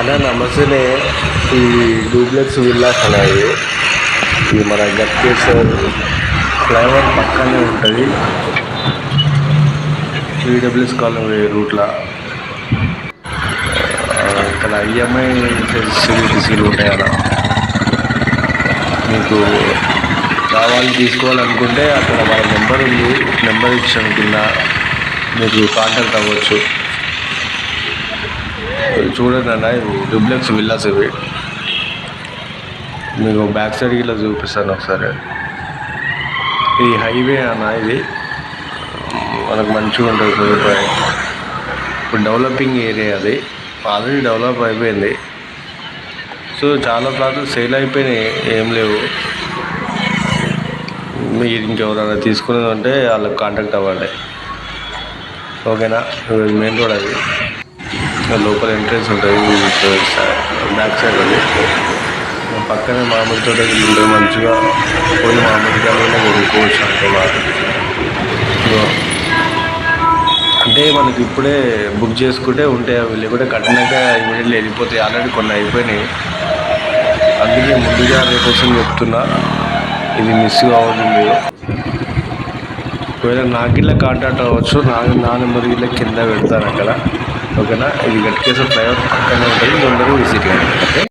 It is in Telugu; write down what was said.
అన్న నమస్తేనే ఈ డూప్లెక్స్ విల్లాస్ అనేవి ఇది మన గట్కేశ్వర్ ఫ్లైఓవర్ పక్కనే ఉంటుంది. ఈడబ్ల్యూఎస్ కాలనీ రూట్లో. ఇక్కడ ఈఎంఐ ఫెసిలిటీస్లు ఉంటాయి కదా మీకు కావాలి తీసుకోవాలనుకుంటే అక్కడ వాళ్ళ నెంబర్ ఉంది. నెంబర్ ఇచ్చాను కింద మీకు కాంటాక్ట్ అవ్వచ్చు. చూడండి అన్న ఇవి డూప్లెక్స్ విల్లాస్ ఇవి. మీకు బ్యాక్ సైడ్ ఇలా చూపిస్తాను ఒకసారి. ఈ హైవే అన్న ఇది. మనకు మంచిగా ఉంటుంది సదుపాయం ఇప్పుడు డెవలపింగ్ ఏరియా అది. ఆల్రెడీ డెవలప్ అయిపోయింది. సో చాలా ప్లాట్లు సేల్ అయిపోయినాయి ఏం లేవు. మీరు ఇంకెవరైనా తీసుకునేది ఉంటే వాళ్ళకి కాంటాక్ట్ అవ్వండి. ఓకేనా మెయిన్ రోడ్ అది. లోపల ఎంట్రెన్స్ ఉంటుంది బ్యాక్ సైడ్ అది. పక్కనే మామిడి తోట ఉంటుంది మంచిగా పోయి మామిడికాయలు కొనుక్కోవచ్చు అంటే అంటే మనకి ఇప్పుడే బుక్ చేసుకుంటే ఉంటాయి అవి లేకుంటే కట్టినాక ఇమీడియట్లీ వెళ్ళిపోతాయి. ఆల్రెడీ కొన్ని అయిపోయినాయి. అందుకే ముందుగా రేపొసం చెప్తున్నా. ఇది మిస్ కావద్దు మీరు. ఒకవేళ నాకు ఇట్లా కాంటాక్ట్ అవ్వచ్చు నా నా నెంబర్ ఇట్లా కింద పెడతాను అక్కడ. ఓకేనా? ఇది గట్కేశ్వర ఫ్లైఓవర్ పక్కనే ఉంటుంది తొందరగా విజిట్ చేయండి. ఓకే